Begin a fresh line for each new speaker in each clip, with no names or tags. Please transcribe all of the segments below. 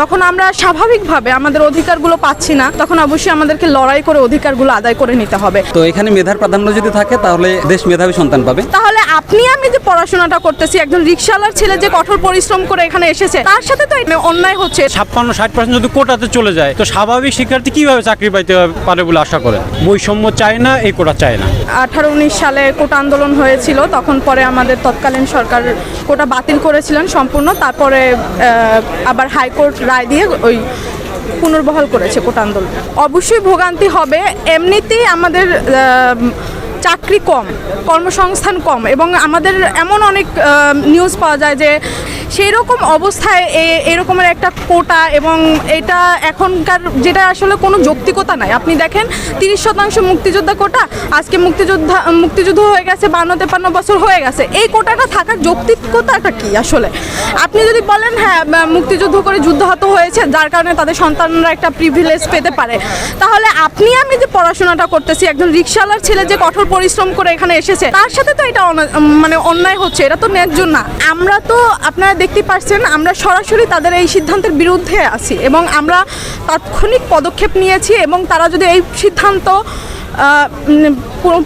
যখন আমরা স্বাভাবিকভাবে আমাদের অধিকারগুলো পাচ্ছি না তখন অবশ্যই আমাদেরকে লড়াই করে অধিকারগুলো আদায় করে নিতে হবে।
তো এখানে মেধার প্রাধান্য যদি থাকে তাহলে দেশ মেধাবী সন্তান পাবে।
তাহলে আপনি আমি যে পড়াশোনাটা করতেছি একজন রিক্সাওয়ালার ছেলে যে কঠোর পরিশ্রম করে এখানে এসেছে তার সাথে তো অন্যায় হচ্ছে।
ছাপ্পান্ন ষাট পার্সেন্ট যদি কোটাতে চলে যায় তো স্বাভাবিক শিক্ষার্থী কীভাবে চাকরি পাইতে পারে বলে আশা করে বৈষম্য চায় না এই কোটা চায় না।
আঠারো উনিশ সালে কোটা আন্দোলন হয়েছিল তখন পরে আমাদের তৎকালীন সরকার কোটা বাতিল করেছিলেন সম্পূর্ণ তারপরে আবার হাইকোর্ট রায় দিয়ে ওই পুনর্বহাল করেছে কোটা আন্দোলন। অবশ্যই ভোগান্তি হবে। এমনিতেই আমাদের চাকরি কম, কর্মসংস্থান কম এবং আমাদের এমন অনেক নিউজ পাওয়া যায় যে সেই রকম অবস্থায় এরকমের একটা কোটা এবং এটা এখনকার যেটা আসলে কোনো যৌক্তিকতা নাই। আপনি দেখেন, তিরিশ শতাংশ মুক্তিযোদ্ধা কোটা, আজকে মুক্তিযোদ্ধা মুক্তিযুদ্ধ হয়ে গেছে, বান্ন, তেপান্ন বছর হয়ে গেছে। এই কোটাটা থাকার যৌক্তিকতাটা কি আসলে? আপনি যদি বলেন হ্যাঁ মুক্তিযুদ্ধ করে যুদ্ধাহত হয়েছে, যার কারণে তাদের সন্তানরা একটা প্রিভিলেজ পেতে পারে। তাহলে আপনি আমি যে পড়াশোনাটা করতেছি, একজন রিক্সাওয়ালার ছেলে যে কঠোর পরিশ্রম করে এখানে এসেছে, তার সাথে তো এটা মানে অন্যায় হচ্ছে, এটা তো ন্যায্য না। আমরা তো আপনারা দেখতে পারছেন, আমরা সরাসরি তাদের এই সিদ্ধান্তের বিরুদ্ধে আছি এবং আমরা তাৎক্ষণিক পদক্ষেপ নিয়েছি এবং তারা যদি এই সিদ্ধান্ত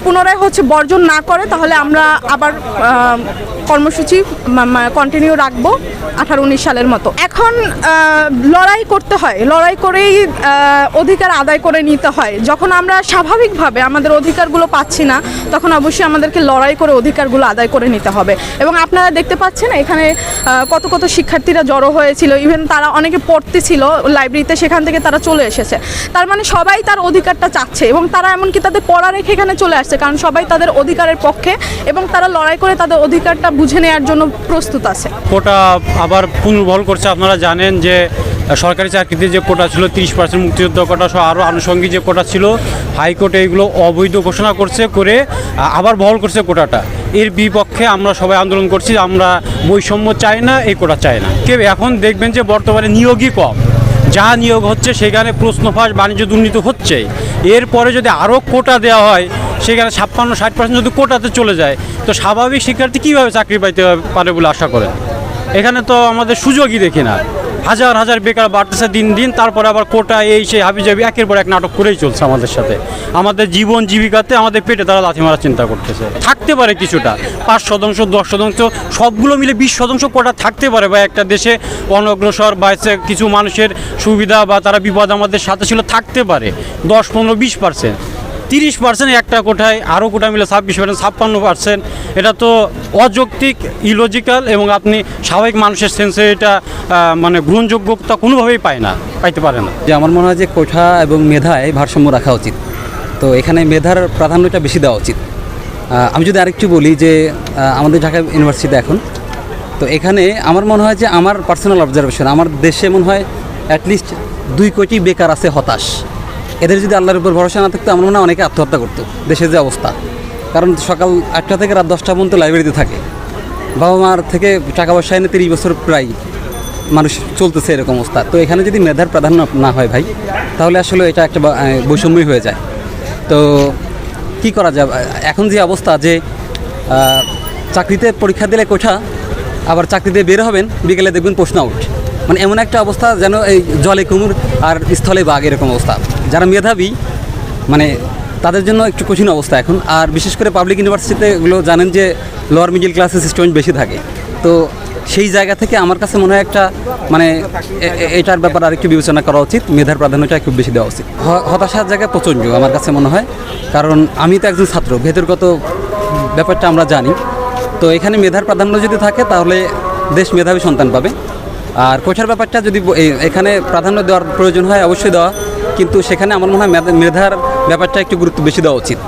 পুনরায় হচ্ছে বর্জন না করে, তাহলে আমরা আবার কর্মসূচি কন্টিনিউ রাখব আঠারো উনিশ সালের মতো। এখন লড়াই করতে হয়, লড়াই করেই অধিকার আদায় করে নিতে হয়। যখন আমরা স্বাভাবিকভাবে আমাদের অধিকারগুলো পাচ্ছি না, তখন অবশ্যই আমাদেরকে লড়াই করে অধিকারগুলো আদায় করে নিতে হবে। এবং আপনারা দেখতে পাচ্ছেন, এখানে কত কত শিক্ষার্থীরা জড়ো হয়েছিল ইভেন তারা অনেকে পড়তেছিল লাইব্রেরিতে সেখান থেকে তারা চলে এসেছে। তার মানে সবাই তার অধিকারটা চাচ্ছে এবং তারা এমনকি তাদের পড়া রেখে এখানে চলে আসছে, কারণ সবাই তাদের অধিকারের পক্ষে এবং তারা লড়াই করে তাদের অধিকারটা বুঝে নেওয়ার জন্য প্রস্তুত আছে।
কোটা আবার পুনর্বহল করছে। আপনারা জানেন যে সরকারি চাকরিতে যে কোটা ছিল, তিরিশ পার্সেন্ট মুক্তিযুদ্ধ কোটা সহ আরও আনুষঙ্গিক যে কোটা ছিল, হাইকোর্টে এগুলো অবৈধ ঘোষণা করছে করে আবার বহল করছে কোটাটা। এর বিপক্ষে আমরা সবাই আন্দোলন করছি আমরা বৈষম্য চাই না, এই কোটা চাই না। কেউ এখন দেখবেন যে বর্তমানে নিয়োগই কম। যা নিয়োগ হচ্ছে সেখানে প্রশ্নফাঁস বাণিজ্য দুর্নীতি হচ্ছে এরপরে যদি আরও কোটা দেওয়া হয়, সেখানে ছাপ্পান্ন, ষাট পার্সেন্ট যদি কোটাতে চলে যায়, তো স্বাভাবিক শিক্ষার্থী কীভাবে চাকরি পাইতে পারে বলে আশা করে এখানে তো আমাদের সুযোগই দেখি না। হাজার হাজার বেকার বাড়তেছে দিন দিন, তারপরে আবার কোটা এই সেই হাবিজাবি, একের পর এক নাটক করেই চলছে আমাদের সাথে। আমাদের জীবন জীবিকাতে আমাদের পেটে তারা লাথি মারার চিন্তা করতেছে। থাকতে পারে কিছুটা, পাঁচ শতাংশ, দশ শতাংশ, সবগুলো মিলে বিশ শতাংশ কোটা থাকতে পারে বা একটা দেশে। অনগ্রসর বা কিছু মানুষের সুবিধা বা তারা বিপদ আমাদের সাথে ছিল, থাকতে পারে। দশ, পনেরো, বিশ পার্সেন্ট তিরিশ পার্সেন্ট একটা কোঠায়, আরও কোটা মিলে ছাব্বিশ পার্সেন্ট ছাপ্পান্ন পার্সেন্ট এটা তো অযৌক্তিক ইলজিক্যাল এবং আপনি স্বাভাবিক মানুষের সেন্সে এটা মানে গ্রহণযোগ্যতা কোনোভাবেই পায় না, পাইতে পারে না।
যে আমার মনে হয় যে কোঠা এবং মেধায় ভারসাম্য রাখা উচিত। তো এখানে মেধার প্রাধান্যটা বেশি দেওয়া উচিত। আমি যদি আরেকটু বলি যে আমাদের ঢাকা ইউনিভার্সিটিতে এখন, তো এখানে আমার মনে হয় যে আমার পার্সোনাল অবজারভেশন আমার দেশে মনে হয় অ্যাটলিস্ট দুই কোটি বেকার আছে হতাশ। এদের যদি আল্লাহর উপর ভরসা না থাকতো, আমার মনে হয় অনেকে আত্মহত্যা করতো, দেশের যে অবস্থা। কারণ সকাল আটটা থেকে রাত দশটা পর্যন্ত লাইব্রেরিতে থাকে। বাবা মার থেকে টাকা পয়সা এনে তিরিশ বছর প্রায় মানুষ চলতেছে এরকম অবস্থা। তো এখানে যদি মেধার প্রাধান্য না হয় ভাই, তাহলে আসলে এটা একটা বৈষম্যই হয়ে যায়। তো কি করা যাবে? এখন যে অবস্থা যে চাকরিতে পরীক্ষা দিলে কোঠা, আবার চাকরিতে বের হবেন, বিকেলে দেখবেন প্রশ্ন আউট মানে এমন একটা অবস্থা যেন এই জলে কুমুর আর স্থলে বাঘ এরকম অবস্থা। যারা মেধাবী মানে তাদের জন্য একটু কঠিন অবস্থা এখন। আর বিশেষ করে পাবলিক ইউনিভার্সিটিতে এগুলো জানেন যে লোয়ার মিডিল ক্লাসের স্টুডেন্ট বেশি থাকে। তো সেই জায়গা থেকে আমার কাছে মনে হয় একটা মানে এটার ব্যাপারে আরেকটু বিবেচনা করা উচিত। মেধার প্রাধান্যটা খুব বেশি দেওয়া উচিত। হতাশার জায়গায় প্রচণ্ড আমার কাছে মনে হয়। কারণ আমি তো একজন ছাত্র, ভেতরগত ব্যাপারটা আমরা জানি। তো এখানে মেধার প্রাধান্য যদি থাকে, তাহলে দেশ মেধাবী সন্তান পাবে। আর কোঠার ব্যাপারটা যদি এখানে প্রাধান্য দেওয়ার প্রয়োজন হয়, অবশ্যই দেওয়া। কিন্তু সেখানে আমার মনে হয় মেধা- মেধার ব্যাপারটা একটু গুরুত্ব বেশি দেওয়া উচিত।